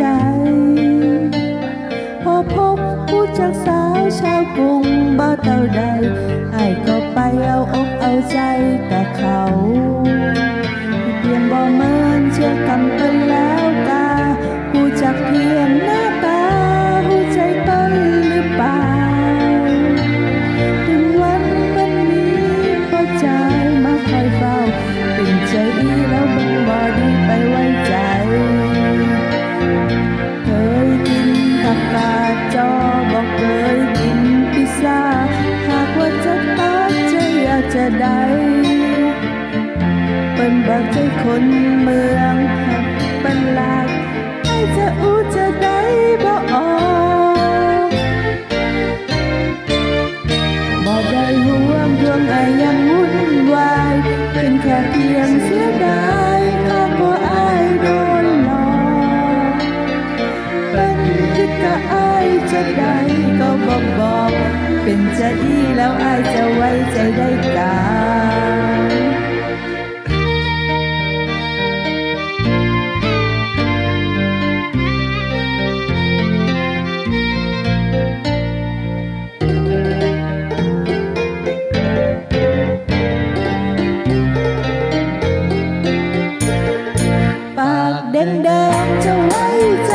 จพอพบผู้จักสาวชาวกรุงบ่เต่าใดไอ้ก็ไปเอาอกเอาใจแต่เขาเพียงบ่เมินเชื่อกำเป็นแล้วตาผู้จักเพียงหน้าตาหู้ใจต้นหรือเปล่าถึงวันวันนี้พอใจมาคอยเฝ้า เป็นบอกใจคนเมืองหักเป็นหลักให้จะอู้จะได้บ่ออกบ่ได้ห่วงดวงไอยังวุ่นวายเป็นแค่เพียงเสียดายข้าก็อายโดนหลอกเป็นพิกะอายจะได้ก็บอกบอก เป็นจะดีแล้วอายจะไว้ใจได้กา อนเดิมจะไว้ใจ